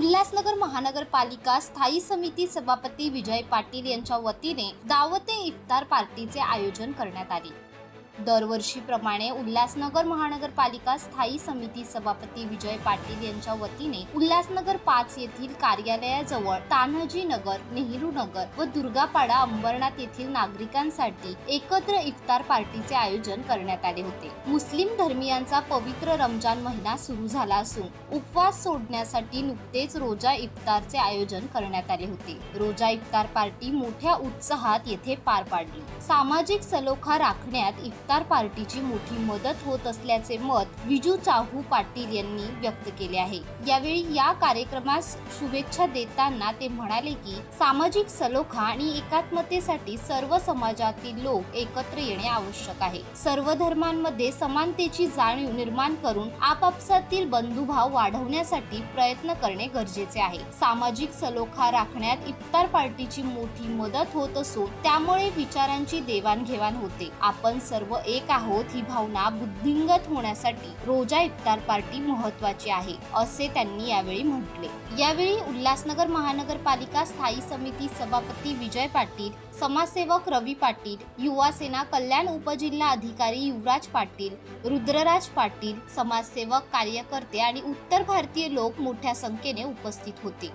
उल्हासनगर महानगरपालिका स्थायी समिती सभापती विजय पाटील यांच्या वतीने दावते इफ्तार पार्टीचे आयोजन करण्यात आले. दरवर्षीप्रमाणे उल्हासनगर महानगरपालिका स्थायी समिती सभापती विजय पाटील यांच्या वतीने उल्हासनगर पाच येथील कार्यालयाजवळ तान्हाजी नगर नेहरू नगर व दुर्गापाडा अंबरनाथ येथील नागरिकांसाठी एकत्र इफ्तार पार्टीचे आयोजन करण्यात आले होते. मुस्लिम धर्मियांचा पवित्र रमजान महिना सुरू झाला असून उपवास सोडण्यासाठी नुकतेच रोजा इफ्तारचे आयोजन करण्यात आले होते. रोजा इफ्तार पार्टी मोठ्या उत्साहात येथे पार पाडली. सामाजिक सलोखा राखण्यात इफ्तार पार्टीची मोठी मदत होत असल्याचे मत विजू चाहू पाटील यांनी व्यक्त केले आहे. यावेळी या कार्यक्रमास शुभेच्छा देताना ते म्हणाले की सामाजिक सलोखा आणि एकात्मतेसाठी सर्व समाजातील लोक एकत्र येणे आवश्यक आहे. सर्व धर्मांमध्ये समानतेची जाणीव निर्माण करून आपापसातील बंधुभाव वाढवण्यासाठी प्रयत्न करणे गरजेचे आहे. सामाजिक सलोखा राखण्यात इफ्तार पार्टीची मोठी मदत होत असून त्यामुळे विचारांची देवाणघेवाण होते. आपण सर्व एक आहोत ही भावना बुद्धिंगत होण्यासाठी रोजा इफ्तार पार्टी महत्वाची आहे असे त्यांनी यावेळी म्हटले. यावेळी उल्हासनगर महानगरपालिका स्थायी समिती सभापती विजय पाटील समाजसेवक रवी पाटील युवा सेना कल्याण उपजिल्हा अधिकारी युवराज पाटील रुद्रराज पाटील समाजसेवक कार्यकर्ते आणि उत्तर भारतीय लोक मोठ्या संख्येने उपस्थित होते.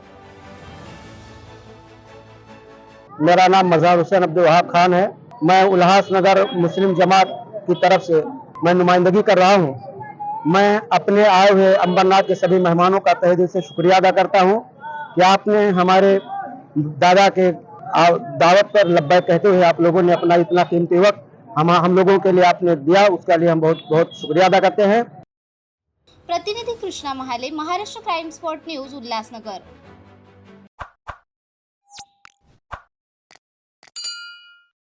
मेरा नाम मजहर हुसैन अब्दुल वहाब खान है। मैं उल्लासनगर मुस्लिम जमात की तरफ़ से मैं नुमाइंदगी कर रहा हूँ। मैं अपने आए हुए अंबरनाथ के सभी मेहमानों का तहे दिल से शुक्रिया अदा करता हूँ कि आपने हमारे दादा के दावत पर लब्बैक कहते हुए आप लोगों ने अपना इतना कीमती वक्त हम हम लोगों के लिए आपने दिया, उसके लिए हम बहुत बहुत शुक्रिया अदा करते हैं। प्रतिनिधि Krishna Mahale, Maharashtra crime spot news Ulhasnagar.